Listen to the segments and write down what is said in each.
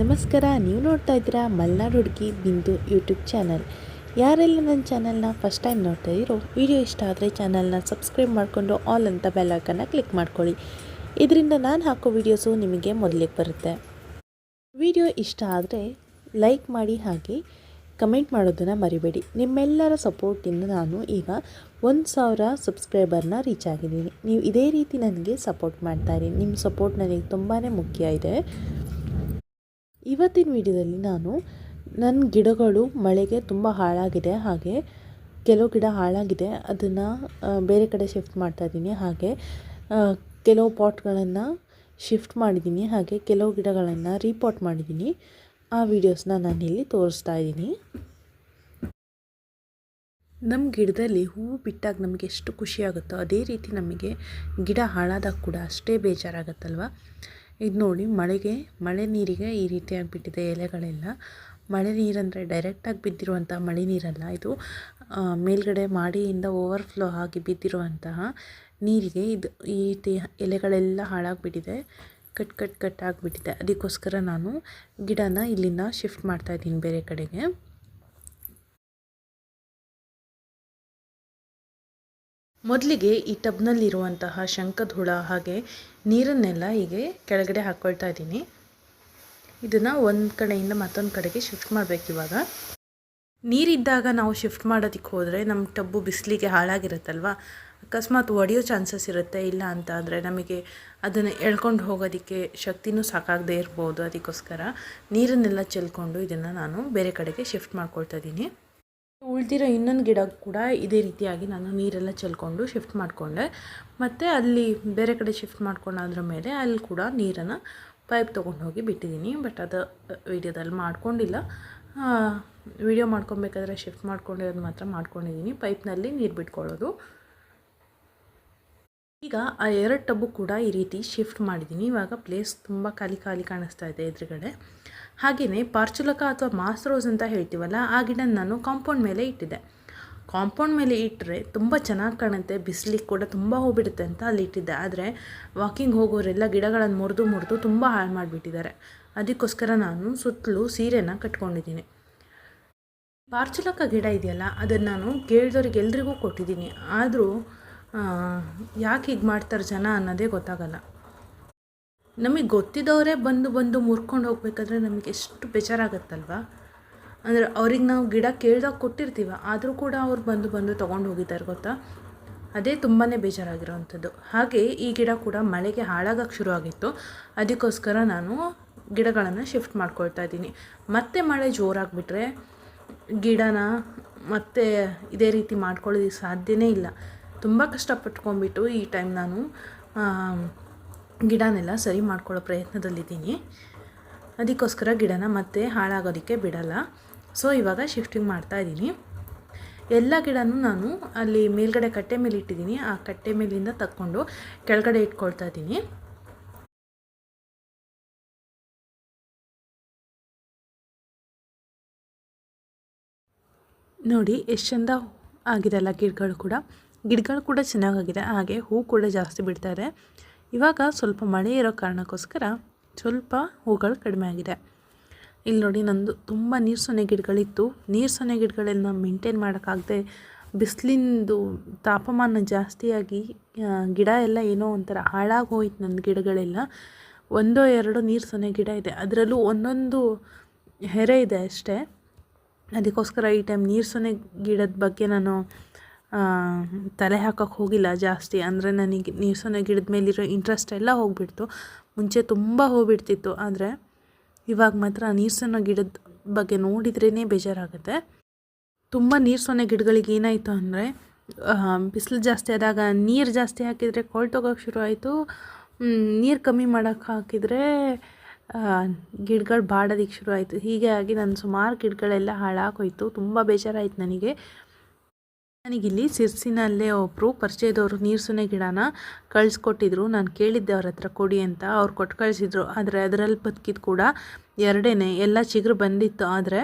ನಮಸ್ಕಾರ, ನೀವು ನೋಡ್ತಾ ಇದ್ದೀರಾ ಮಲ್ನಾಡು ಹುಡುಗಿ ಬಿಂದು ಯೂಟ್ಯೂಬ್ ಚಾನಲ್. ಯಾರೆಲ್ಲ ನನ್ನ ಚಾನಲ್ನ ಫಸ್ಟ್ ಟೈಮ್ ನೋಡ್ತಾ ಇದ್ದೀರೋ, ವಿಡಿಯೋ ಇಷ್ಟ ಆದರೆ ಚಾನಲ್ನ ಸಬ್ಸ್ಕ್ರೈಬ್ ಮಾಡಿಕೊಂಡು ಆಲ್ ಅಂತ ಬೆಲ್ಲೈಕನ್ನ ಕ್ಲಿಕ್ ಮಾಡ್ಕೊಳ್ಳಿ. ಇದರಿಂದ ನಾನು ಹಾಕೋ ವಿಡಿಯೋಸು ನಿಮಗೆ ಮೊದಲಿಗೆ ಬರುತ್ತೆ. ವಿಡಿಯೋ ಇಷ್ಟ ಆದರೆ ಲೈಕ್ ಮಾಡಿ ಹಾಗೆ ಕಮೆಂಟ್ ಮಾಡೋದನ್ನು ಮರಿಬೇಡಿ. ನಿಮ್ಮೆಲ್ಲರ ಸಪೋರ್ಟಿಂದ ನಾನು ಈಗ ಒಂದು ಸಾವಿರ ಸಬ್ಸ್ಕ್ರೈಬರ್ನ ರೀಚ್ ಆಗಿದ್ದೀನಿ. ನೀವು ಇದೇ ರೀತಿ ನನಗೆ ಸಪೋರ್ಟ್ ಮಾಡ್ತಾಯಿರಿ ನಿಮ್ಮ ಸಪೋರ್ಟ್ ನನಗೆ ತುಂಬಾ ಮುಖ್ಯ ಇದೆ. ಇವತ್ತಿನ ವಿಡಿಯೋದಲ್ಲಿ ನಾನು ನನ್ನ ಗಿಡಗಳು ಮಳೆಗೆ ತುಂಬ ಹಾಳಾಗಿದೆ, ಹಾಗೆ ಕೆಲವು ಗಿಡ ಹಾಳಾಗಿದೆ, ಅದನ್ನು ಬೇರೆ ಕಡೆ ಶಿಫ್ಟ್ ಮಾಡ್ತಾ ಇದ್ದೀನಿ, ಹಾಗೆ ಕೆಲವು ಪಾಟ್ಗಳನ್ನು ಶಿಫ್ಟ್ ಮಾಡಿದ್ದೀನಿ, ಹಾಗೆ ಕೆಲವು ಗಿಡಗಳನ್ನು ರೀಪಾಟ್ ಮಾಡಿದ್ದೀನಿ. ಆ ವಿಡಿಯೋಸ್ನ ನಾನಿಲ್ಲಿ ತೋರಿಸ್ತಾ ಇದ್ದೀನಿ. ನಮ್ಮ ಗಿಡದಲ್ಲಿ ಹೂವು ಬಿಟ್ಟಾಗ ನಮಗೆ ಎಷ್ಟು ಖುಷಿಯಾಗುತ್ತೋ ಅದೇ ರೀತಿ ನಮಗೆ ಗಿಡ ಹಾಳಾದಾಗ ಕೂಡ ಅಷ್ಟೇ ಬೇಜಾರಾಗತ್ತಲ್ವ? ಇದು ನೋಡಿ ಮಳೆಗೆ, ಮಳೆ ನೀರಿಗೆ ಈ ರೀತಿ ಆಗಿಬಿಟ್ಟಿದೆ ಎಲೆಗಳೆಲ್ಲ. ಮಳೆ ನೀರಂದರೆ ಡೈರೆಕ್ಟಾಗಿ ಬಿದ್ದಿರುವಂಥ ಮಳೆ ನೀರಲ್ಲ ಇದು. ಮೇಲ್ಗಡೆ ಮಾಡಿಯಿಂದ ಓವರ್ಫ್ಲೋ ಆಗಿ ಬಿದ್ದಿರುವಂತಹ ನೀರಿಗೆ ಇದು ಈ ರೀತಿ ಎಲೆಗಳೆಲ್ಲ ಹಾಳಾಗಿಬಿಟ್ಟಿದೆ. ಕಟ್ ಕಟ್ ಕಟ್ ಆಗಿಬಿಟ್ಟಿದೆ. ಅದಕ್ಕೋಸ್ಕರ ನಾನು ಗಿಡನ ಇಲ್ಲಿಂದ ಶಿಫ್ಟ್ ಮಾಡ್ತಾ ಇದ್ದೀನಿ ಬೇರೆ ಕಡೆಗೆ. ಮೊದಲಿಗೆ ಈ ಟಬ್ನಲ್ಲಿರುವಂತಹ ಶಂಖದ ಹುಳ ಹಾಗೆ ನೀರನ್ನೆಲ್ಲ ಹೀಗೆ ಕೆಳಗಡೆ ಹಾಕ್ಕೊಳ್ತಾ ಇದ್ದೀನಿ. ಇದನ್ನು ಒಂದು ಕಡೆಯಿಂದ ಮತ್ತೊಂದು ಕಡೆಗೆ ಶಿಫ್ಟ್ ಮಾಡಬೇಕು ಇವಾಗ. ನೀರಿದ್ದಾಗ ನಾವು ಶಿಫ್ಟ್ ಮಾಡೋದಕ್ಕೆ ಹೋದರೆ ನಮ್ಮ ಟಬ್ಬು ಬಿಸಿಲಿಗೆ ಹಾಳಾಗಿರುತ್ತಲ್ವ? ಅಕಸ್ಮಾತ್ ಒಡೆಯೋ ಚಾನ್ಸಸ್ ಇರುತ್ತೆ, ಇಲ್ಲ ಅಂತ ಅಂದರೆ ನಮಗೆ ಅದನ್ನು ಎಳ್ಕೊಂಡು ಹೋಗೋದಕ್ಕೆ ಶಕ್ತಿನೂ ಸಾಕಾಗದೇ ಇರ್ಬೋದು ಅದಕ್ಕೋಸ್ಕರ ನೀರನ್ನೆಲ್ಲ ಚೆಲ್ಕೊಂಡು ಇದನ್ನು ನಾನು ಬೇರೆ ಕಡೆಗೆ ಶಿಫ್ಟ್ ಮಾಡ್ಕೊಳ್ತಾ ಇದ್ದೀನಿ. ಉಳಿದಿರೋ ಇನ್ನೊಂದು ಗಿಡ ಕೂಡ ಇದೇ ರೀತಿಯಾಗಿ ನಾನು ನೀರೆಲ್ಲ ಚೆಲ್ಕೊಂಡು ಶಿಫ್ಟ್ ಮಾಡಿಕೊಂಡೆ. ಮತ್ತು ಅಲ್ಲಿ ಬೇರೆ ಕಡೆ ಶಿಫ್ಟ್ ಮಾಡ್ಕೊಂಡಾದ್ರ ಮೇಲೆ ಅಲ್ಲಿ ಕೂಡ ನೀರನ್ನು ಪೈಪ್ ತೊಗೊಂಡು ಹೋಗಿ ಬಿಟ್ಟಿದ್ದೀನಿ. ಬಟ್ ಅದು ವಿಡಿಯೋದಲ್ಲಿ ಮಾಡ್ಕೊಂಡಿಲ್ಲ. ವಿಡಿಯೋ ಮಾಡ್ಕೊಬೇಕಾದ್ರೆ ಶಿಫ್ಟ್ ಮಾಡ್ಕೊಂಡಿರೋದು ಮಾತ್ರ ಮಾಡ್ಕೊಂಡಿದ್ದೀನಿ. ಪೈಪ್ನಲ್ಲಿ ನೀರು ಬಿಟ್ಕೊಳ್ಳೋದು. ಈಗ ಆ ಎರಡು ಟಬ್ಬು ಕೂಡ ಈ ರೀತಿ ಶಿಫ್ಟ್ ಮಾಡಿದ್ದೀನಿ. ಇವಾಗ ಪ್ಲೇಸ್ ತುಂಬ ಖಾಲಿ ಖಾಲಿ ಕಾಣಿಸ್ತಾ ಇದೆ ಎದುರುಗಡೆ. ಹಾಗೆಯೇ ಪಾರ್ಚುಲಕ ಅಥವಾ ಮಾಸ್ ರೋಸ್ ಅಂತ ಹೇಳ್ತೀವಲ್ಲ, ಆ ಗಿಡ ನಾನು ಕಾಂಪೌಂಡ್ ಮೇಲೆ ಇಟ್ಟಿದ್ದೆ. ಕಾಂಪೌಂಡ್ ಮೇಲೆ ಇಟ್ಟರೆ ತುಂಬ ಚೆನ್ನಾಗಿ ಕಾಣುತ್ತೆ, ಬಿಸಿಲಿಗೆ ಕೂಡ ತುಂಬ ಹೋಗ್ಬಿಡುತ್ತೆ ಅಂತ ಅಲ್ಲಿ ಇಟ್ಟಿದ್ದೆ. ಆದರೆ ವಾಕಿಂಗ್ ಹೋಗೋರೆಲ್ಲ ಗಿಡಗಳನ್ನು ಮುರಿದು ಮುರಿದು ತುಂಬ ಹಾಳು ಮಾಡಿಬಿಟ್ಟಿದ್ದಾರೆ. ಅದಕ್ಕೋಸ್ಕರ ನಾನು ಸುತ್ತಲೂ ಸೀರೆನ ಕಟ್ಕೊಂಡಿದ್ದೀನಿ. ಪಾರ್ಚುಲಕ ಗಿಡ ಇದೆಯಲ್ಲ, ಅದನ್ನು ನಾನು ಕೇಳಿದವ್ರಿಗೆ ಎಲ್ರಿಗೂ ಕೊಟ್ಟಿದ್ದೀನಿ. ಆದರೂ ಯಾಕೆ ಹೀಗೆ ಮಾಡ್ತಾರೆ ಜನ ಅನ್ನೋದೇ ಗೊತ್ತಾಗಲ್ಲ. ನಮಗೆ ಗೊತ್ತಿದ್ದವರೇ ಬಂದು ಬಂದು ಮುರ್ಕೊಂಡು ಹೋಗ್ಬೇಕಾದ್ರೆ ನಮಗೆ ಎಷ್ಟು ಬೇಜಾರಾಗತ್ತಲ್ವ? ಅಂದರೆ ಅವ್ರಿಗೆ ನಾವು ಗಿಡ ಕೇಳ್ದಾಗ ಕೊಟ್ಟಿರ್ತೀವ, ಆದರೂ ಕೂಡ ಅವ್ರು ಬಂದು ಬಂದು ತೊಗೊಂಡು ಹೋಗಿದ್ದಾರೆ ಗೊತ್ತಾ? ಅದೇ ತುಂಬಾ ಬೇಜಾರಾಗಿರೋವಂಥದ್ದು ಹಾಗೆ ಈ ಗಿಡ ಕೂಡ ಮಳೆಗೆ ಹಾಳಾಗಕ್ಕೆ ಶುರು ಆಗಿತ್ತು. ಅದಕ್ಕೋಸ್ಕರ ನಾನು ಗಿಡಗಳನ್ನು ಶಿಫ್ಟ್ ಮಾಡ್ಕೊಳ್ತಾ ಇದ್ದೀನಿ. ಮತ್ತೆ ಮಳೆ ಜೋರಾಗಿಬಿಟ್ರೆ ಗಿಡನ ಮತ್ತೆ ಇದೇ ರೀತಿ ಮಾಡ್ಕೊಳ್ಳೋದಕ್ಕೆ ಸಾಧ್ಯನೇ ಇಲ್ಲ. ತುಂಬ ಕಷ್ಟಪಟ್ಕೊಂಡ್ಬಿಟ್ಟು ಈ ಟೈಮ್ ನಾನು ಗಿಡನೆಲ್ಲ ಸರಿ ಮಾಡ್ಕೊಳ್ಳೋ ಪ್ರಯತ್ನದಲ್ಲಿದ್ದೀನಿ. ಅದಕ್ಕೋಸ್ಕರ ಗಿಡನ ಮತ್ತೆ ಹಾಳಾಗೋದಕ್ಕೆ ಬಿಡಲ್ಲ. ಸೊ ಇವಾಗ ಶಿಫ್ಟಿಂಗ್ ಮಾಡ್ತಾ ಇದ್ದೀನಿ. ಎಲ್ಲ ಗಿಡನೂ ನಾನು ಅಲ್ಲಿ ಮೇಲ್ಗಡೆ ಕಟ್ಟೆ ಮೇಲೆ ಇಟ್ಟಿದ್ದೀನಿ. ಆ ಕಟ್ಟೆ ಮೇಲಿಂದ ತಕ್ಕೊಂಡು ಕೆಳಗಡೆ ಇಟ್ಕೊಳ್ತಾ ಇದ್ದೀನಿ. ನೋಡಿ, ಎಷ್ಟು ಚಂದ ಆಗಿರಲ್ಲ ಗಿಡಗಳು ಕೂಡ. ಗಿಡಗಳು ಕೂಡ ಚೆನ್ನಾಗಾಗಿದೆ. ಹಾಗೆ ಹೂ ಕೂಡ ಜಾಸ್ತಿ ಬಿಡ್ತಾರೆ. ಇವಾಗ ಸ್ವಲ್ಪ ಮಳೆ ಇರೋ ಕಾರಣಕ್ಕೋಸ್ಕರ ಸ್ವಲ್ಪ ಹೂಗಳು ಕಡಿಮೆ ಆಗಿದೆ. ಇಲ್ಲಿ ನೋಡಿ ನಂದು ತುಂಬ ನೀರು ಸೊನೆ ಗಿಡಗಳಿತ್ತು. ನೀರು ಸೊನೆ ಗಿಡಗಳೆಲ್ಲ ಮೇಂಟೈನ್ ಮಾಡೋಕ್ಕಾಗದೆ ಬಿಸಿಲಿಂದು ತಾಪಮಾನ ಜಾಸ್ತಿಯಾಗಿ ಗಿಡ ಎಲ್ಲ ಏನೋ ಒಂಥರ ಹಾಳಾಗಿ ಹೋಯ್ತು ನನ್ನ ಗಿಡಗಳೆಲ್ಲ. ಒಂದೋ ಎರಡೋ ನೀರು ಸೊನೆ ಗಿಡ ಇದೆ. ಅದರಲ್ಲೂ ಒಂದೊಂದು ಹೆರೆ ಇದೆ ಅಷ್ಟೇ. ಅದಕ್ಕೋಸ್ಕರ ಈ ಟೈಮ್ ನೀರು ಸೊನೆ ಗಿಡದ ಬಗ್ಗೆ ನಾನು ತಲೆ ಹಾಕೋಕ್ಕೆ ಹೋಗಿಲ್ಲ ಜಾಸ್ತಿ. ಅಂದರೆ ನನಗೆ ನೀರ್ಸೋನ ಗಿಡದ ಮೇಲಿರೋ ಇಂಟ್ರೆಸ್ಟ್ ಎಲ್ಲ ಹೋಗಿಬಿಡ್ತು. ಮುಂಚೆ ತುಂಬ ಹೋಗ್ಬಿಡ್ತಿತ್ತು. ಆದರೆ ಇವಾಗ ಮಾತ್ರ ನೀರ್ಸೋನ ಗಿಡದ ಬಗ್ಗೆ ನೋಡಿದ್ರೇ ಬೇಜಾರಾಗುತ್ತೆ. ತುಂಬ ನೀರು ಸೊನ್ನೆ ಗಿಡಗಳಿಗೆ ಏನಾಯಿತು ಅಂದರೆ ಬಿಸಿಲು ಜಾಸ್ತಿ ಆದಾಗ ನೀರು ಜಾಸ್ತಿ ಹಾಕಿದರೆ ಕೊಳ್ತೋಗೋಕೆ ಶುರು ಆಯಿತು. ನೀರು ಕಮ್ಮಿ ಮಾಡೋಕ್ಕೆ ಹಾಕಿದರೆ ಗಿಡಗಳು ಬಾಡೋದಕ್ಕೆ ಶುರು ಆಯಿತು. ಹೀಗೆ ಆಗಿ ನಾನು ಸುಮಾರು ಗಿಡಗಳೆಲ್ಲ ಹಾಳಾಗೋಯ್ತು ತುಂಬ ಬೇಜಾರಾಯಿತು ನನಗೆ. ನನಗಿಲ್ಲಿ ಸಿರ್ಸಿನಲ್ಲೇ ಒಬ್ಬರು ಪರಿಚಯದವರು ನೀರು ಸುನೆ ಗಿಡನ ಕಳಿಸ್ಕೊಟ್ಟಿದ್ರು. ನಾನು ಕೇಳಿದ್ದೆ ಅವ್ರ ಹತ್ರ ಕೊಡಿ ಅಂತ. ಅವ್ರು ಕೊಟ್ಟು ಕಳಿಸಿದ್ರು. ಆದರೆ ಅದರಲ್ಲಿ ಬದುಕಿದ ಕೂಡ ಎರಡೇ ಎಲ್ಲ ಚಿಗುರು ಬಂದಿತ್ತು. ಆದರೆ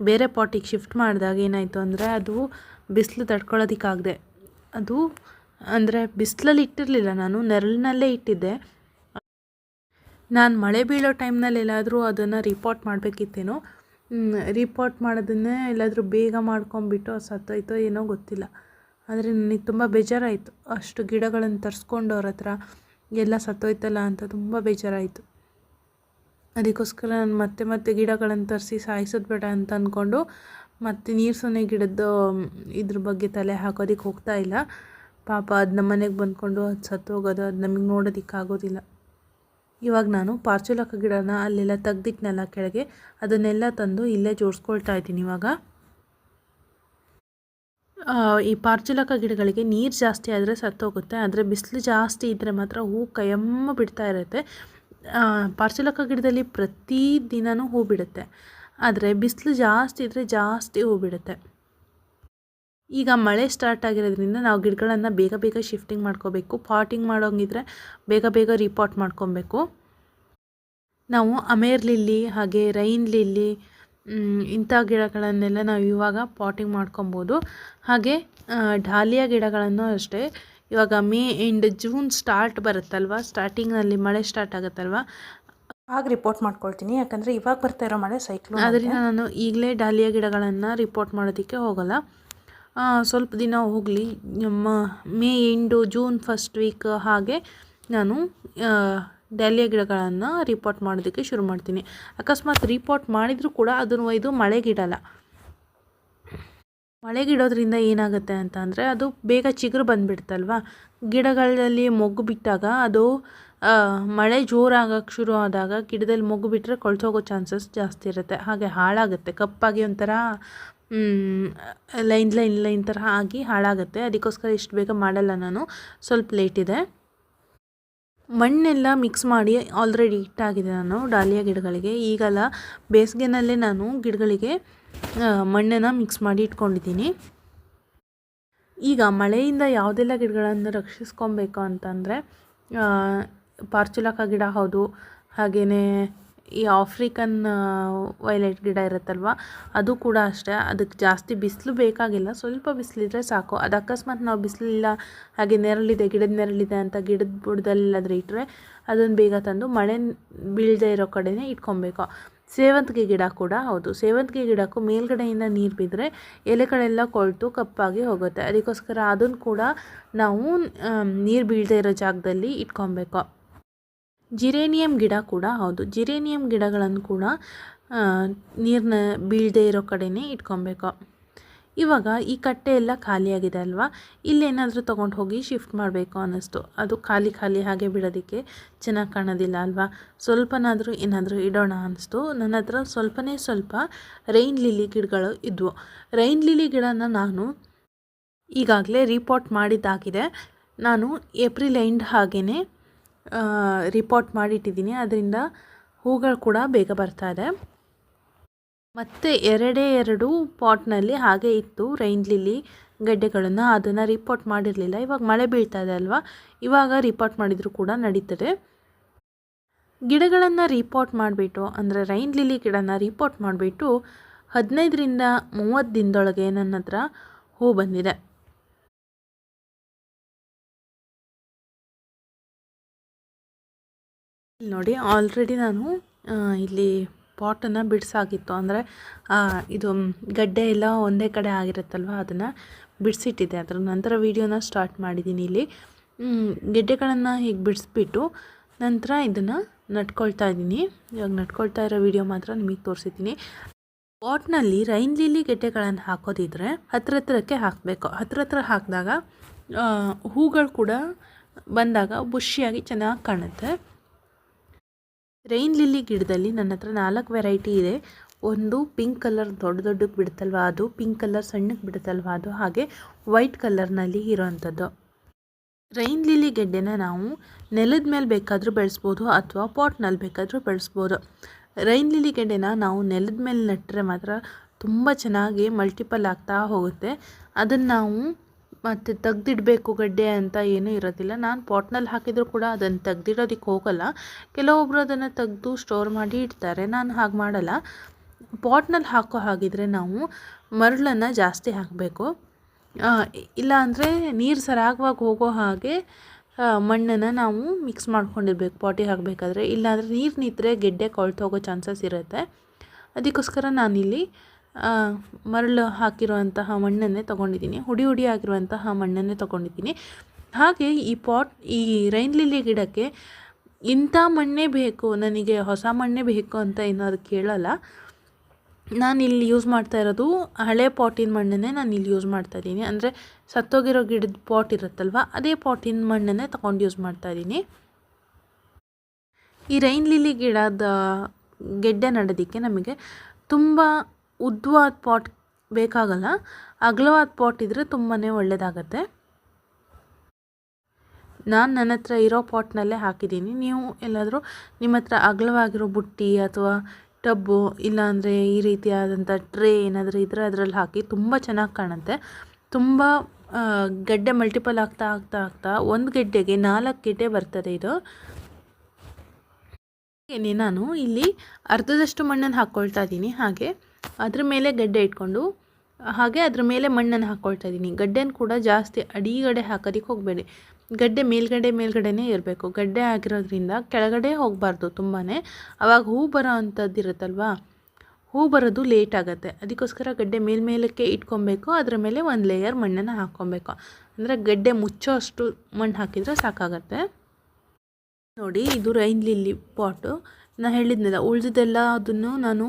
ಬೇರೆ ಪಾಟಿಗೆ ಶಿಫ್ಟ್ ಮಾಡಿದಾಗ ಏನಾಯಿತು ಅಂದರೆ ಅದು ಬಿಸಿಲು ತಡ್ಕೊಳ್ಳೋದಕ್ಕಾಗದೆ ಅದು ಅಂದರೆ ಬಿಸಿಲಲ್ಲಿ ಇಟ್ಟಿರಲಿಲ್ಲ ನಾನು. ನೆರಳಿನಲ್ಲೇ ಇಟ್ಟಿದ್ದೆ. ನಾನು ಮಳೆ ಬೀಳೋ ಟೈಮ್ನಲ್ಲಿ ಎಲ್ಲಾದರೂ ಅದನ್ನು ರಿಪೋರ್ಟ್ ಮಾಡಬೇಕಿತ್ತೇನೋ. ರಿಪೋರ್ಟ್ ಮಾಡೋದನ್ನೇ ಎಲ್ಲಾದರೂ ಬೇಗ ಮಾಡ್ಕೊಂಬಿಟ್ಟು ಸತ್ತೋಯ್ತೋ ಏನೋ ಗೊತ್ತಿಲ್ಲ. ಆದರೆ ನನಗೆ ತುಂಬ ಬೇಜಾರಾಯಿತು. ಅಷ್ಟು ಗಿಡಗಳನ್ನು ತರಿಸ್ಕೊಂಡು ಅವ್ರ ಹತ್ರ ಎಲ್ಲ ಸತ್ತೋಯ್ತಲ್ಲ ಅಂತ ತುಂಬ ಬೇಜಾರಾಯಿತು. ಅದಕ್ಕೋಸ್ಕರ ನಾನು ಮತ್ತೆ ಮತ್ತೆ ಗಿಡಗಳನ್ನು ತರಿಸಿ ಸಾಯಿಸೋದು ಬೇಡ ಅಂತ ಅಂದ್ಕೊಂಡು ಮತ್ತೆ ನೀರು ಸೊನೆ ಗಿಡದ್ದು ಇದ್ರ ಬಗ್ಗೆ ತಲೆ ಹಾಕೋದಕ್ಕೆ ಹೋಗ್ತಾ ಇಲ್ಲ. ಪಾಪ ಅದು ನಮ್ಮ ಮನೆಗೆ ಬಂದ್ಕೊಂಡು ಅದು ಸತ್ತೋಗೋದು, ಅದು ನಮಗೆ ನೋಡೋದಕ್ಕಾಗೋದಿಲ್ಲ. ಇವಾಗ ನಾನು ಪಾರ್ಚುಲಕ ಗಿಡನ ಅಲ್ಲೆಲ್ಲ ತೆಗ್ದಿಟ್ನಲ್ಲ ಕೆಳಗೆ, ಅದನ್ನೆಲ್ಲ ತಂದು ಇಲ್ಲೇ ಜೋಡಿಸ್ಕೊಳ್ತಾ ಇದ್ದೀನಿ ಇವಾಗ. ಈ ಪಾರ್ಚುಲಕ ಗಿಡಗಳಿಗೆ ನೀರು ಜಾಸ್ತಿ ಆದರೆ ಸತ್ತೋಗುತ್ತೆ, ಆದರೆ ಬಿಸಿಲು ಜಾಸ್ತಿ ಇದ್ದರೆ ಮಾತ್ರ ಹೂ ಕಯಮ್ಮ ಬಿಡ್ತಾ ಇರುತ್ತೆ. ಪಾರ್ಚುಲಕ ಗಿಡದಲ್ಲಿ ಪ್ರತಿ ದಿನವೂ ಹೂ ಬಿಡುತ್ತೆ, ಆದರೆ ಬಿಸಿಲು ಜಾಸ್ತಿ ಇದ್ದರೆ ಜಾಸ್ತಿ ಹೂ ಬಿಡುತ್ತೆ. ಈಗ ಮಳೆ ಸ್ಟಾರ್ಟ್ ಆಗಿರೋದ್ರಿಂದ ನಾವು ಗಿಡಗಳನ್ನು ಬೇಗ ಬೇಗ ಶಿಫ್ಟಿಂಗ್ ಮಾಡ್ಕೋಬೇಕು. ಪಾಟಿಂಗ್ ಮಾಡೋಂಗಿದ್ರೆ ಬೇಗ ಬೇಗ ರಿಪಾಟ್ ಮಾಡ್ಕೊಬೇಕು. ನಾವು ಅಮೇರ್ ಲಿಲ್ಲಿ ಹಾಗೆ ರೈನ್ ಲಿಲ್ಲಿ ಇಂಥ ಗಿಡಗಳನ್ನೆಲ್ಲ ನಾವು ಇವಾಗ ಪಾಟಿಂಗ್ ಮಾಡ್ಕೊಬೋದು. ಹಾಗೆ ಢಾಲಿಯಾ ಡಾಲಿಯಾ ಗಿಡಗಳನ್ನು ಅಷ್ಟೇ. ಇವಾಗ ಮೇ ಎಂಡ್ ಜೂನ್ ಸ್ಟಾರ್ಟ್ ಬರುತ್ತಲ್ವ? ಸ್ಟಾರ್ಟಿಂಗ್ನಲ್ಲಿ ಮಳೆ ಸ್ಟಾರ್ಟ್ ಆಗುತ್ತಲ್ವ? ಆಗ ರಿಪೋರ್ಟ್ ಮಾಡ್ಕೊಳ್ತೀನಿ. ಯಾಕಂದರೆ ಇವಾಗ ಬರ್ತಾ ಇರೋ ಮಳೆ ಸೈಕ್ಲೋನ್ ಅದರಿಂದ ನಾನು ಈಗಲೇ ಡಾಲಿಯಾ ಗಿಡಗಳನ್ನು ರಿಪೋರ್ಟ್ ಮಾಡೋದಕ್ಕೆ ಹೋಗಲ್ಲ. ಸ್ವಲ್ಪ ದಿನ ಹೋಗಲಿ. ನಮ್ಮ May end June first week ಹಾಗೆ ನಾನು ಡ್ಯಾಲಿಯ ಗಿಡಗಳನ್ನು ರಿಪೋರ್ಟ್ ಮಾಡೋದಕ್ಕೆ ಶುರು ಮಾಡ್ತೀನಿ. ಅಕಸ್ಮಾತ್ ರಿಪೋರ್ಟ್ ಮಾಡಿದರೂ ಕೂಡ ಅದನ್ನು ಒಯ್ದು ಮಳೆಗಿಡಲ್ಲ. ಮಳೆಗಿಡೋದ್ರಿಂದ ಏನಾಗುತ್ತೆ ಅಂತ ಅಂದರೆ ಅದು ಬೇಗ ಚಿಗುರು ಬಂದುಬಿಡ್ತಲ್ವ? ಗಿಡಗಳಲ್ಲಿ ಮೊಗ್ಗು ಬಿಟ್ಟಾಗ ಅದು ಮಳೆ ಜೋರಾಗಕ್ಕೆ ಶುರು ಆದಾಗ ಗಿಡದಲ್ಲಿ ಮೊಗ್ಗು ಬಿಟ್ಟರೆ ಕೊಳ್ತೋಗೋ ಚಾನ್ಸಸ್ ಜಾಸ್ತಿ ಇರುತ್ತೆ. ಹಾಗೆ ಹಾಳಾಗುತ್ತೆ. ಕಪ್ಪಾಗಿ ಒಂಥರ ಲೈನ್ ಲೈನ್ ಲೈನ್ ಥರ ಆಗಿ ಹಾಳಾಗುತ್ತೆ. ಅದಕ್ಕೋಸ್ಕರ ಇಷ್ಟು ಬೇಗ ಮಾಡಲ್ಲ ನಾನು. ಸ್ವಲ್ಪ ಲೇಟ್ ಇದೆ. ಮಣ್ಣೆಲ್ಲ ಮಿಕ್ಸ್ ಮಾಡಿ ಆಲ್ರೆಡಿ ಇಟ್ಟಾಗಿದೆ ನಾನು ಡಾಲಿಯಾ ಗಿಡಗಳಿಗೆ. ಈಗಲ್ಲ ಬೇಸಿಗೆನಲ್ಲೇ ನಾನು ಗಿಡಗಳಿಗೆ ಮಣ್ಣನ್ನು ಮಿಕ್ಸ್ ಮಾಡಿ ಇಟ್ಕೊಂಡಿದ್ದೀನಿ. ಈಗ ಮಳೆಯಿಂದ ಯಾವುದೆಲ್ಲ ಗಿಡಗಳನ್ನು ರಕ್ಷಿಸ್ಕೊಬೇಕು ಅಂತಂದರೆ ಪಾರ್ಚುಲಕ ಗಿಡ ಹೌದು ಹಾಗೆಯೇ ಈ ಆಫ್ರಿಕನ್ ವೈಲೆಟ್ ಗಿಡ ಇರುತ್ತಲ್ವ, ಅದು ಕೂಡ ಅಷ್ಟೇ. ಅದಕ್ಕೆ ಜಾಸ್ತಿ ಬಿಸಿಲು ಬೇಕಾಗಿಲ್ಲ. ಸ್ವಲ್ಪ ಬಿಸಿಲಿದ್ರೆ ಸಾಕು. ಅದು ಅಕಸ್ಮಾತ್ ನಾವು ಬಿಸಿಲಿಲ್ಲ ಹಾಗೆ ನೆರಳಿದೆ, ಗಿಡದ ನೆರಳಿದೆ ಅಂತ ಗಿಡದ ಬುಡದಲ್ಲಾದರೆ ಇಟ್ಟರೆ ಅದನ್ನು ಬೇಗ ತಂದು ಮಳೆ ಬೀಳದೆ ಇರೋ ಕಡೆನೇ ಇಟ್ಕೊಬೇಕು. ಸೇವಂತಿಗೆ ಗಿಡ ಕೂಡ ಹೌದು. ಸೇವಂತಿಗೆ ಗಿಡಕ್ಕೂ ಮೇಲ್ಗಡೆಯಿಂದ ನೀರು ಬಿದ್ದರೆ ಎಲೆಗಳೆಲ್ಲ ಕೊಳ್ತು ಕಪ್ಪಾಗಿ ಹೋಗುತ್ತೆ. ಅದಕ್ಕೋಸ್ಕರ ಅದನ್ನು ಕೂಡ ನಾವು ನೀರು ಬೀಳದೆ ಇರೋ ಜಾಗದಲ್ಲಿ ಇಟ್ಕೊಬೇಕು. ಜಿರೇನಿಯಂ ಗಿಡ ಕೂಡ ಹೌದು. ಜಿರೇನಿಯಂ ಗಿಡಗಳನ್ನು ಕೂಡ ನೀರನ್ನ ಬೀಳದೇ ಇರೋ ಕಡೆನೇ ಇಟ್ಕೊಬೇಕು. ಇವಾಗ ಈ ಕಟ್ಟೆ ಎಲ್ಲ ಖಾಲಿಯಾಗಿದೆ ಅಲ್ವಾ? ಇಲ್ಲೇನಾದರೂ ತೊಗೊಂಡು ಹೋಗಿ ಶಿಫ್ಟ್ ಮಾಡಬೇಕು ಅನ್ನಿಸ್ತು. ಅದು ಖಾಲಿ ಖಾಲಿ ಹಾಗೆ ಬಿಡೋದಕ್ಕೆ ಚೆನ್ನಾಗಿ ಕಾಣೋದಿಲ್ಲ ಅಲ್ವಾ? ಸ್ವಲ್ಪನಾದರೂ ಏನಾದರೂ ಇಡೋಣ ಅನ್ನಿಸ್ತು. ನನ್ನ ಹತ್ರ ಸ್ವಲ್ಪನೇ ಸ್ವಲ್ಪ ರೈನ್ ಲಿಲಿ ಗಿಡಗಳು ಇದ್ವು. ರೈನ್ ಲಿಲಿ ಗಿಡನ ನಾನು ಈಗಾಗಲೇ ರಿಪೋರ್ಟ್ ಮಾಡಿದ್ದಾಗಿದೆ. ನಾನು ಏಪ್ರಿಲ್ ಎಂಡ್ ಹಾಗೆಯೇ ರಿಪೋರ್ಟ್ ಮಾಡಿಟ್ಟಿದ್ದೀನಿ. ಅದರಿಂದ ಹೂಗಳು ಕೂಡ ಬೇಗ ಬರ್ತಾ ಇದೆ. ಮತ್ತು ಎರಡೇ ಎರಡು ಪಾಟ್ನಲ್ಲಿ ಹಾಗೆ ಇತ್ತು ರೈನ್ ಲಿಲಿ ಗಡ್ಡೆಗಳನ್ನು. ಅದನ್ನು ರಿಪೋರ್ಟ್ ಮಾಡಿರಲಿಲ್ಲ. ಇವಾಗ ಮಳೆ ಬೀಳ್ತಾ ಇದೆ ಅಲ್ವಾ? ಇವಾಗ ರಿಪೋರ್ಟ್ ಮಾಡಿದರೂ ಕೂಡ ನಡೀತದೆ. ಗಿಡಗಳನ್ನು ರಿಪೋರ್ಟ್ ಮಾಡಿಬಿಟ್ಟು, ಅಂದರೆ ರೈನ್ ಲಿಲಿ ಗಿಡನ ರಿಪೋರ್ಟ್ ಮಾಡಿಬಿಟ್ಟು ಹದಿನೈದರಿಂದ ಮೂವತ್ತು ದಿನದೊಳಗೆ ನನ್ನ ಹತ್ರ ಹೂ ಬಂದಿದೆ. ಇಲ್ಲಿ ನೋಡಿ ಆಲ್ರೆಡಿ ನಾನು ಇಲ್ಲಿ ಪಾಟನ್ನು ಬಿಡಿಸಾಗಿತ್ತು. ಅಂದರೆ ಇದು ಗಡ್ಡೆ ಎಲ್ಲ ಒಂದೇ ಕಡೆ ಆಗಿರುತ್ತಲ್ವ, ಅದನ್ನು ಬಿಡಿಸಿಟ್ಟಿದ್ದೆ. ಅದರ ನಂತರ ವೀಡಿಯೋನ ಸ್ಟಾರ್ಟ್ ಮಾಡಿದ್ದೀನಿ ಇಲ್ಲಿ. ಗೆಡ್ಡೆಗಳನ್ನು ಹೀಗೆ ಬಿಡಿಸ್ಬಿಟ್ಟು ನಂತರ ಇದನ್ನು ನಟ್ಕೊಳ್ತಾ ಇದ್ದೀನಿ ಇವಾಗ ನಟ್ಕೊಳ್ತಾ ಇರೋ ವಿಡಿಯೋ ಮಾತ್ರ ನಿಮಗೆ ತೋರಿಸಿದ್ದೀನಿ ಪಾಟ್ನಲ್ಲಿ ರೈನ್ ಲೀಲಿ ಗೆಡ್ಡೆಗಳನ್ನು ಹಾಕೋದಿದ್ರೆ ಹತ್ರ ಹತ್ರಕ್ಕೆ ಹಾಕಬೇಕು. ಹತ್ರ ಹತ್ರ ಹಾಕಿದಾಗ ಹೂಗಳು ಕೂಡ ಬಂದಾಗ ಬುಷಿಯಾಗಿ ಚೆನ್ನಾಗಿ ಕಾಣುತ್ತೆ. ರೈನ್ ಲಿಲ್ಲಿ ಗಿಡದಲ್ಲಿ ನನ್ನ ಹತ್ರ ನಾಲ್ಕು ವೆರೈಟಿ ಇದೆ. ಒಂದು ಪಿಂಕ್ ಕಲರ್, ದೊಡ್ಡ ದೊಡ್ಡಕ್ಕೆ ಬಿಡುತ್ತಲ್ವ ಅದು? ಪಿಂಕ್ ಕಲರ್ ಸಣ್ಣಕ್ಕೆ ಬಿಡುತ್ತಲ್ವ ಅದು? ಹಾಗೆ ವೈಟ್ ಕಲರ್ನಲ್ಲಿ ಇರೋವಂಥದ್ದು ರೈನ್ ಲಿಲಿ ಗೆಡ್ಡೆನ ನಾವು ನೆಲದ ಮೇಲೆ ಬೇಕಾದರೂ ಬೆಳೆಸ್ಬೋದು ಅಥವಾ ಪಾಟ್ನಲ್ಲಿ ಬೇಕಾದರೂ ಬೆಳೆಸ್ಬೋದು. ರೈನ್ ಲಿಲ್ಲಿ ಗೆಡ್ಡೆನ ನಾವು ನೆಲದ ಮೇಲೆ ನೆಟ್ಟರೆ ಮಾತ್ರ ತುಂಬ ಚೆನ್ನಾಗಿ ಮಲ್ಟಿಪಲ್ ಆಗ್ತಾ ಹೋಗುತ್ತೆ. ಅದನ್ನು ನಾವು ಮತ್ತು ತೆಗ್ದಿಡಬೇಕು ಗಡ್ಡೆ ಅಂತ ಏನೂ ಇರೋದಿಲ್ಲ. ನಾನು ಪಾಟ್ನಲ್ಲಿ ಹಾಕಿದರೂ ಕೂಡ ಅದನ್ನು ತೆಗ್ದಿಡೋದಕ್ಕೆ ಹೋಗಲ್ಲ. ಕೆಲವೊಬ್ಬರು ಅದನ್ನು ತೆಗೆದು ಸ್ಟೋರ್ ಮಾಡಿ ಇಡ್ತಾರೆ. ನಾನು ಹಾಗೆ ಮಾಡಲ್ಲ. ಪಾಟ್ನಲ್ಲಿ ಹಾಕೋ ಹಾಗಿದ್ರೆ ನಾವು ಮರಳನ್ನು ಜಾಸ್ತಿ ಹಾಕಬೇಕು. ಇಲ್ಲ ಅಂದರೆ ನೀರು ಸರಾಗವಾಗಿ ಹೋಗೋ ಹಾಗೆ ಮಣ್ಣನ್ನು ನಾವು ಮಿಕ್ಸ್ ಮಾಡ್ಕೊಂಡಿರ್ಬೇಕು. ಪಾಟಿಗೆ ಹಾಕಬೇಕಾದ್ರೆ. ಇಲ್ಲಾಂದರೆ ನೀರು ನಿಂತರೆ ಗೆಡ್ಡೆ ಕೊಳ್ತೋಗೋ ಚಾನ್ಸಸ್ ಇರುತ್ತೆ. ಅದಕ್ಕೋಸ್ಕರ ನಾನಿಲ್ಲಿ ಮರಳು ಹಾಕಿರುವಂತಹ ಮಣ್ಣನ್ನೇ ತೊಗೊಂಡಿದ್ದೀನಿ. ಹುಡಿ ಹುಡಿ ಆಗಿರುವಂತಹ ಮಣ್ಣನ್ನೇ ತೊಗೊಂಡಿದ್ದೀನಿ. ಹಾಗೆ ಈ ಪಾಟ್, ಈ ರೈನ್ ಲಿಲ್ಲಿ ಗಿಡಕ್ಕೆ ಇಂಥ ಮಣ್ಣೇ ಬೇಕು, ನನಗೆ ಹೊಸ ಮಣ್ಣೇ ಬೇಕು ಅಂತ ಏನಾದ್ರು ಕೇಳಲ್ಲ. ನಾನು ಇಲ್ಲಿ ಯೂಸ್ ಮಾಡ್ತಾ ಇರೋದು ಹಳೆ ಪಾಟಿನ ಮಣ್ಣನ್ನೇ ನಾನು ಇಲ್ಲಿ ಯೂಸ್ ಮಾಡ್ತಾ ಇದ್ದೀನಿ. ಅಂದರೆ ಸತ್ತೋಗಿರೋ ಗಿಡದ ಪಾಟ್ ಇರುತ್ತಲ್ವ, ಅದೇ ಪಾಟಿನ ಮಣ್ಣನ್ನೇ ತಗೊಂಡು ಯೂಸ್ ಮಾಡ್ತಾ ಇದ್ದೀನಿ. ಈ ರೈನ್ ಲಿಲಿ ಗಿಡದ ಗೆಡ್ಡೆ ನಡೋದಕ್ಕೆ ನಮಗೆ ತುಂಬ ಉದ್ದವಾದ ಪಾಟ್ ಬೇಕಾಗಲ್ಲ, ಅಗಲವಾದ ಪಾಟ್ ಇದ್ದರೆ ತುಂಬಾ ಒಳ್ಳೆಯದಾಗತ್ತೆ ನಾನು ನನ್ನ ಹತ್ರ ಇರೋ ಪಾಟ್ನಲ್ಲೇ ಹಾಕಿದ್ದೀನಿ. ನೀವು ಎಲ್ಲಾದರೂ ನಿಮ್ಮ ಹತ್ರ ಅಗಲವಾಗಿರೋ ಬುಟ್ಟಿ ಅಥವಾ ಟಬ್ಬು, ಇಲ್ಲಾಂದರೆ ಈ ರೀತಿಯಾದಂಥ ಟ್ರೇ ಏನಾದರೂ ಇದ್ದರೆ ಅದರಲ್ಲಿ ಹಾಕಿ ತುಂಬ ಚೆನ್ನಾಗಿ ಕಾಣುತ್ತೆ. ತುಂಬ ಗಡ್ಡೆ ಮಲ್ಟಿಪಲ್ ಆಗ್ತಾ ಆಗ್ತಾ ಆಗ್ತಾ ಒಂದು ಗೆಡ್ಡೆಗೆ ನಾಲ್ಕು ಗೆಡ್ಡೆ ಬರ್ತದೆ ಇದು. ನಾನು ಇಲ್ಲಿ ಅರ್ಧದಷ್ಟು ಮಣ್ಣನ್ನು ಹಾಕ್ಕೊಳ್ತಾ ಇದ್ದೀನಿ. ಹಾಗೆ ಅದ್ರ ಮೇಲೆ ಗಡ್ಡೆ ಇಟ್ಕೊಂಡು, ಹಾಗೆ ಅದ್ರ ಮೇಲೆ ಮಣ್ಣನ್ನು ಹಾಕ್ಕೊಳ್ತಾ ಇದ್ದೀನಿ. ಗಡ್ಡೆನ ಕೂಡ ಜಾಸ್ತಿ ಅಡಿಗಡೆ ಹಾಕೋದಕ್ಕೆ ಹೋಗಬೇಡಿ. ಗಡ್ಡೆ ಮೇಲ್ಗಡೆ ಮೇಲ್ಗಡೆನೇ ಇರಬೇಕು. ಗಡ್ಡೆ ಆಗಿರೋದ್ರಿಂದ ಕೆಳಗಡೆ ಹೋಗಬಾರ್ದು ತುಂಬಾ ಅವಾಗ ಹೂ ಬರೋ ಅಂಥದ್ದು ಇರುತ್ತಲ್ವಾ? ಹೂ ಬರೋದು ಲೇಟ್ ಆಗುತ್ತೆ. ಅದಕ್ಕೋಸ್ಕರ ಗಡ್ಡೆ ಮೇಲ್ಮೇಲಕ್ಕೆ ಇಟ್ಕೊಬೇಕು. ಅದರ ಮೇಲೆ ಒಂದು ಲೇಯರ್ ಮಣ್ಣನ್ನು ಹಾಕ್ಕೊಬೇಕು ಅಂದರೆ ಗಡ್ಡೆ ಮುಚ್ಚೋ ಅಷ್ಟು ಮಣ್ಣು ಹಾಕಿದರೆ ಸಾಕಾಗತ್ತೆ. ನೋಡಿ, ಇದು ರೈನ್ ಲಿಲ್ಲಿ ಪಾಟು. ನಾನು ಹೇಳಿದ್ನಲ್ಲ, ಉಳಿದಿದ್ದೆಲ್ಲ ಅದನ್ನು ನಾನು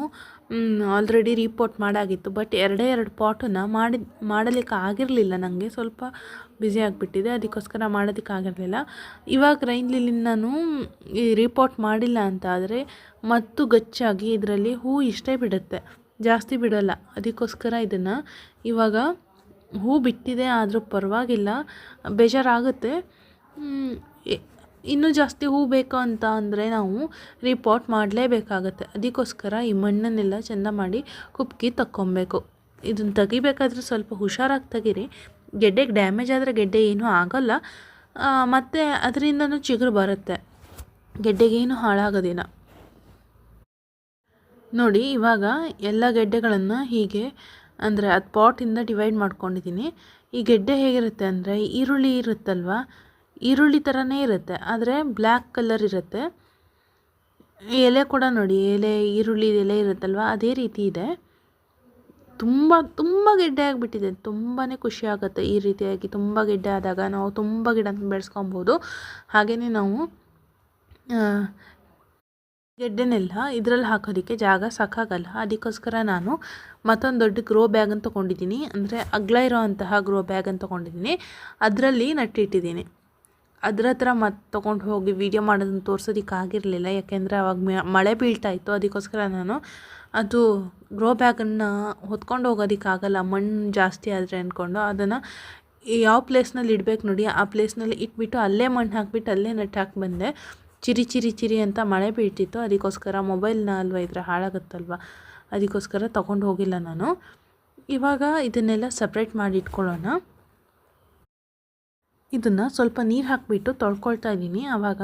ಆಲ್ರೆಡಿ ರೀಪೋರ್ಟ್ ಮಾಡಾಗಿತ್ತು. ಬಟ್ ಎರಡೇ ಎರಡು ಪಾಟನ್ನು ಮಾಡಿ, ಮಾಡಲಿಕ್ಕೆ ಆಗಿರಲಿಲ್ಲ ನನಗೆ ಸ್ವಲ್ಪ ಬ್ಯುಸಿ ಆಗಿಬಿಟ್ಟಿದೆ. ಅದಕ್ಕೋಸ್ಕರ ಮಾಡೋದಕ್ಕೆ ಆಗಿರಲಿಲ್ಲ. ಇವಾಗ ರೈನ್ ಲಿಲ್ಲಿ ನಾನು ಈ ರೀಪೋರ್ಟ್ ಮಾಡಿಲ್ಲ ಅಂತ ಆದರೆ ಮತ್ತು ಗಚ್ಚಾಗಿ ಇದರಲ್ಲಿ ಹೂ ಇಷ್ಟೇ ಬಿಡುತ್ತೆ. ಜಾಸ್ತಿ ಬಿಡೋಲ್ಲ. ಅದಕ್ಕೋಸ್ಕರ ಇದನ್ನು ಇವಾಗ ಹೂ ಬಿಟ್ಟಿದೆ ಆದರೂ ಪರವಾಗಿಲ್ಲ. ಬೇಜಾರಾಗುತ್ತೆ. ಇನ್ನೂ ಜಾಸ್ತಿ ಹೂ ಬೇಕು ಅಂತ ಅಂದರೆ ನಾವು ರಿಪೋರ್ಟ್ ಮಾಡಲೇಬೇಕಾಗತ್ತೆ. ಅದಕ್ಕೋಸ್ಕರ ಈ ಮಣ್ಣನ್ನೆಲ್ಲ ಚೆಂದ ಮಾಡಿ ಕುಪ್ಕಿ ತಕ್ಕೊಬೇಕು. ಇದನ್ನು ತೆಗಿಬೇಕಾದ್ರೆ ಸ್ವಲ್ಪ ಹುಷಾರಾಗಿ ತೆಗೀರಿ. ಗೆಡ್ಡೆಗೆ ಡ್ಯಾಮೇಜ್ ಆದರೆ ಗೆಡ್ಡೆ ಏನೂ ಆಗೋಲ್ಲ. ಮತ್ತು ಅದರಿಂದನೂ ಚಿಗುರು ಬರುತ್ತೆ. ಗೆಡ್ಡೆಗೇನು ಹಾಳಾಗೋದಿಲ್ಲ. ನೋಡಿ, ಇವಾಗ ಎಲ್ಲ ಗೆಡ್ಡೆಗಳನ್ನು ಹೀಗೆ ಅಂದರೆ ಅದು ಪಾಟಿಂದ ಡಿವೈಡ್ ಮಾಡ್ಕೊಂಡಿದ್ದೀನಿ ಈ ಗೆಡ್ಡೆ ಹೇಗಿರುತ್ತೆ ಅಂದರೆ ಈರುಳ್ಳಿ ಇರುತ್ತಲ್ವ? ಈರುಳ್ಳಿ ಥರನೇ ಇರುತ್ತೆ, ಆದರೆ ಬ್ಲ್ಯಾಕ್ ಕಲರ್ ಇರುತ್ತೆ. ಎಲೆ ಕೂಡ ನೋಡಿ, ಎಲೆ, ಈರುಳ್ಳಿ ಎಲೆ ಇರುತ್ತಲ್ವ, ಅದೇ ರೀತಿ ಇದೆ. ತುಂಬ ತುಂಬ ಗೆಡ್ಡೆ ಆಗಿಬಿಟ್ಟಿದೆ ತುಂಬಾ ಖುಷಿ ಆಗುತ್ತೆ ಈ ರೀತಿಯಾಗಿ ತುಂಬ ಗೆಡ್ಡೆ ಆದಾಗ. ನಾವು ತುಂಬ ಗಿಡ ಬೆಳೆಸ್ಕೊಬೋದು. ಹಾಗೆಯೇ ನಾವು ಗೆಡ್ಡೆನೆಲ್ಲ ಇದರಲ್ಲಿ ಹಾಕೋದಕ್ಕೆ ಜಾಗ ಸಾಕಾಗಲ್ಲ. ಅದಕ್ಕೋಸ್ಕರ ನಾನು ಮತ್ತೊಂದು ದೊಡ್ಡ ಗ್ರೋ ಬ್ಯಾಗನ್ನು ತೊಗೊಂಡಿದ್ದೀನಿ. ಅಂದರೆ ಅಗ್ಲ ಇರೋವಂತಹ ಗ್ರೋ ಬ್ಯಾಗನ್ನು ತೊಗೊಂಡಿದ್ದೀನಿ. ಅದರಲ್ಲಿ ನಟ್ಟಿಟ್ಟಿದ್ದೀನಿ. ಅದ್ರ ಹತ್ರ ಮತ್ತೆ ತೊಗೊಂಡು ಹೋಗಿ ವೀಡಿಯೋ ಮಾಡೋದನ್ನ ತೋರ್ಸೋದಕ್ಕೆ ಆಗಿರಲಿಲ್ಲ. ಯಾಕೆಂದರೆ ಅವಾಗ ಮಳೆ ಬೀಳ್ತಾ ಇತ್ತು ಅದಕ್ಕೋಸ್ಕರ ನಾನು ಅದು ಗ್ರೋ ಬ್ಯಾಗನ್ನು ಹೊತ್ಕೊಂಡು ಹೋಗೋದಕ್ಕಾಗಲ್ಲ ಮಣ್ಣು ಜಾಸ್ತಿ ಆದರೆ ಅಂದ್ಕೊಂಡು ಅದನ್ನು ಯಾವ ಪ್ಲೇಸ್ನಲ್ಲಿ ಇಡಬೇಕು ನೋಡಿ, ಆ ಪ್ಲೇಸ್ನಲ್ಲಿ ಇಟ್ಬಿಟ್ಟು ಅಲ್ಲೇ ಮಣ್ಣು ಹಾಕಿಬಿಟ್ಟು ಅಲ್ಲೇ ನೆಟ್ಟು ಹಾಕಿ ಬಂದೆ. ಚಿರಿ ಚಿರಿ ಚಿರಿ ಅಂತ ಮಳೆ ಬೀಳ್ತಿತ್ತು. ಅದಕ್ಕೋಸ್ಕರ ಮೊಬೈಲ್ನ ಅಲ್ವಾ ಇದ್ರೆ ಹಾಳಾಗುತ್ತಲ್ವ? ಅದಕ್ಕೋಸ್ಕರ ತೊಗೊಂಡು ಹೋಗಿಲ್ಲ ನಾನು. ಇವಾಗ ಇದನ್ನೆಲ್ಲ ಸಪ್ರೇಟ್ ಮಾಡಿ ಇಟ್ಕೊಳ್ಳೋಣ. ಇದನ್ನು ಸ್ವಲ್ಪ ನೀರು ಹಾಕಿಬಿಟ್ಟು ತೊಳ್ಕೊಳ್ತಾ ಇದ್ದೀನಿ ಆವಾಗ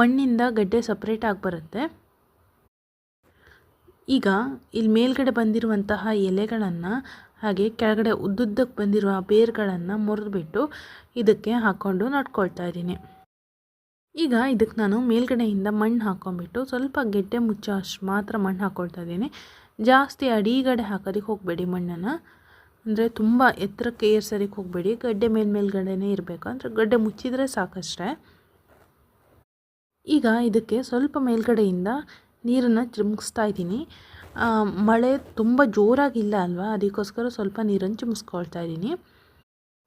ಮಣ್ಣಿಂದ ಗಡ್ಡೆ ಸಪ್ರೇಟ್ ಆಗಿ ಬರುತ್ತೆ. ಈಗ ಇಲ್ಲಿ ಮೇಲ್ಗಡೆ ಬಂದಿರುವಂತಹ ಎಲೆಗಳನ್ನು ಹಾಗೆ ಕೆಳಗಡೆ ಉದ್ದುದ್ದಕ್ಕೆ ಬಂದಿರುವ ಬೇರುಗಳನ್ನು ಮುರಿದ್ಬಿಟ್ಟು ಇದಕ್ಕೆ ಹಾಕ್ಕೊಂಡು ನಡ್ಕೊಳ್ತಾ ಇದ್ದೀನಿ ಈಗ ಇದಕ್ಕೆ ನಾನು ಮೇಲ್ಗಡೆಯಿಂದ ಮಣ್ಣು ಹಾಕ್ಕೊಂಬಿಟ್ಟು ಸ್ವಲ್ಪ ಗೆಡ್ಡೆ ಮುಚ್ಚೋ ಅಷ್ಟು ಮಾತ್ರ ಮಣ್ಣು ಹಾಕ್ಕೊಳ್ತಾ ಇದ್ದೀನಿ ಜಾಸ್ತಿ ಅಡಿಗಡೆ ಹಾಕೋದಕ್ಕೆ ಹೋಗಬೇಡಿ ಮಣ್ಣನ್ನು. ಅಂದರೆ ತುಂಬ ಎತ್ತರಕ್ಕೆ ಏರ್ಸೋದಕ್ಕೆ ಹೋಗಬೇಡಿ. ಗಡ್ಡೆ ಮೇಲ್ಮೇಲ್ಗಡೆನೇ ಇರಬೇಕು. ಅಂದರೆ ಗಡ್ಡೆ ಮುಚ್ಚಿದರೆ ಸಾಕಷ್ಟೇ. ಈಗ ಇದಕ್ಕೆ ಸ್ವಲ್ಪ ಮೇಲ್ಗಡೆಯಿಂದ ನೀರನ್ನು ಚಿಮುಕ್ಸ್ತಾ ಇದ್ದೀನಿ. ಮಳೆ ತುಂಬ ಜೋರಾಗಿಲ್ಲ ಅಲ್ವಾ? ಅದಕ್ಕೋಸ್ಕರ ಸ್ವಲ್ಪ ನೀರನ್ನು ಚಿಮಿಸ್ಕೊಳ್ತಾ ಇದ್ದೀನಿ.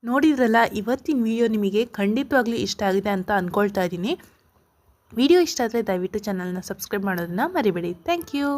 ನೋಡಿದ್ರಲ್ಲ, ಇವತ್ತಿನ ವಿಡಿಯೋ ನಿಮಗೆ ಖಂಡಿತವಾಗ್ಲೂ ಇಷ್ಟ ಆಗಿದೆ ಅಂತ ಅಂದ್ಕೊಳ್ತಾ ಇದ್ದೀನಿ. ವಿಡಿಯೋ ಇಷ್ಟ ಆದರೆ ದಯವಿಟ್ಟು ಚಾನಲ್ನ ಸಬ್ಸ್ಕ್ರೈಬ್ ಮಾಡೋದನ್ನ ಮರಿಬೇಡಿ. Thank you